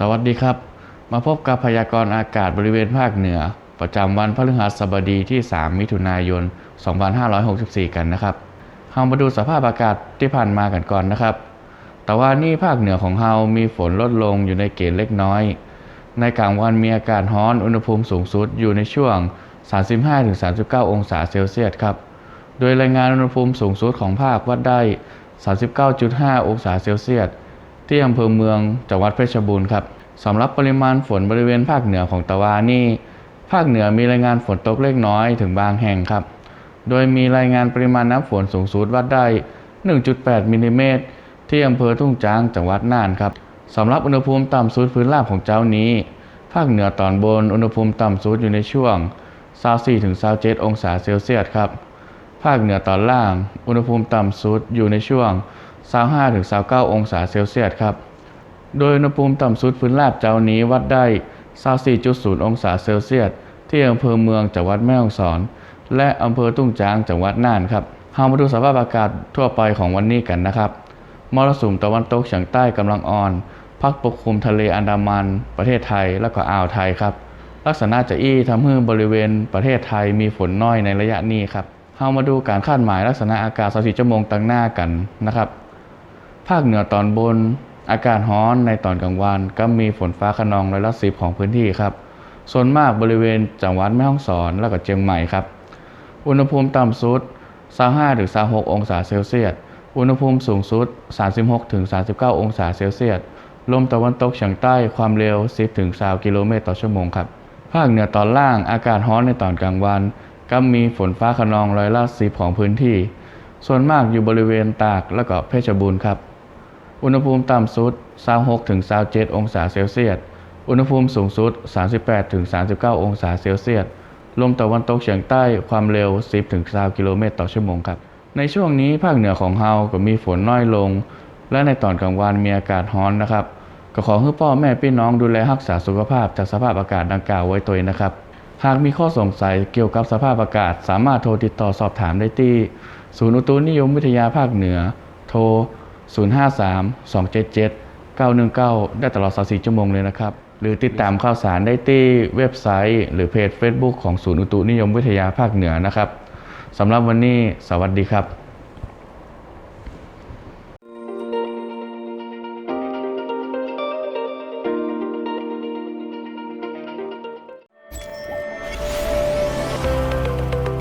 สวัสดีครับ มาพบกับพยากรณ์อากาศบริเวณภาคเหนือ ประจำวันพฤหัสบดีที่ 3 มิถุนายน 2564 กันนะครับเรามาดูสภาพอากาศที่ผ่านมากันก่อนนะครับ แต่ว่านี่ภาคเหนือของเรามีฝนลดลงอยู่ในเกณฑ์เล็กน้อย ในกลางวันมีอากาศร้อนอุณหภูมิสูงสุดอยู่ในช่วง 35-39 องศาเซลเซียสครับ โดยรายงานอุณหภูมิสูงสุดของภาควัดได้ 39.5 องศาเซลเซียส ที่อำเภอเมืองจังหวัดเพชรบูรณ์ครับสำหรับปริมาณฝนบริเวณภาคเหนือของตะวานี่ ภาคเหนือมีรายงานฝนตกเล็กน้อยถึงบางแห่งครับ โดยมีรายงานปริมาณน้ำฝนสูงสุดวัดได้ 1.8มิลลิเมตรที่อำเภอทุ่งจางจังหวัดน่านครับสำหรับอุณหภูมิต่ำสุดพื้นราบของเจ้านี้ ภาคเหนือตอนบนอุณหภูมิต่ำสุดอยู่ในช่วง24-27องศาเซลเซียสครับ ภาคเหนือตอนล่างอุณหภูมิต่ำสุดอยู่ในช่วง 25-29องศาเซลเซียสครับ โดยอุณหภูมิต่ำสุดพื้นราบเจ้านี้วัดได้24.0 องศาเซลเซียส ที่อำเภอเมืองจังหวัดแม่ฮ่องสอน และอำเภอตุ้งจางจังหวัดน่านครับเรามาดูสภาพอากาศทั่วไปของวันนี้กันนะครับ มรสุมตะวันตกเฉียงใต้กำลังอ่อน พัดปกคลุมทะเลอันดามัน ประเทศไทยและก็อ่าวไทยครับ ลักษณะจะอี้ทำให้บริเวณประเทศไทยมีฝนน้อยในระยะนี้ครับเรามาดูการคาดหมายลักษณะอากาศ24ชั่วโมงตั้งหน้ากันนะครับ ภาคเหนือตอนบน อากาศร้อนในตอนกลางวัน ก็มีฝนฟ้าขนองร้อยละสิบของพื้นที่ครับ ส่วนมากบริเวณจังหวัดแม่ฮ่องสอนและก็เชียงใหม่ครับ อุณหภูมิต่ำสุด25-26องศาเซลเซียส อุณหภูมิสูงสุด 36-39 องศาเซลเซียส ลมตะวันตกเฉียงใต้ความเร็ว 10-20กิโลเมตรต่อชั่วโมงครับ ภาคเหนือตอนล่างอากาศร้อนในตอนกลางวัน ก็มีฝนฟ้าขนองร้อยละสิบของพื้นที่ส่วนมากอยู่บริเวณตากและก็เพชรบูรณ์ครับ อุณหภูมิต่ำสุด26-27องศาเซลเซียส อุณหภูมิสูงสุด 38-39 องศาเซลเซียส ลมตะวันตกเฉียงใต้ความเร็ว 10-20 กิโลเมตรต่อชั่วโมงครับ ในช่วงนี้ภาคเหนือของเฮาก็มีฝนน้อยลง และในตอนกลางวันมีอากาศร้อนนะครับ ก็ขอให้พ่อแม่พี่น้องดูแลรักษาสุขภาพจากสภาพอากาศดังกล่าวไว้ตัวนะครับ หากมีข้อสงสัยเกี่ยวกับสภาพอากาศ สามารถโทรติดต่อสอบถามได้ที่ ศูนย์อุตุนิยมวิทยาภาคเหนือ โทร 053-277-919 ได้ตลอด 24 ชั่วโมงเลยนะครับ หรือติดตามข่าวสารได้ที่เว็บไซต์ หรือเพจ Facebook ของศูนย์อุตุนิยมวิทยาภาคเหนือนะครับสำหรับวันนี้สวัสดีครับ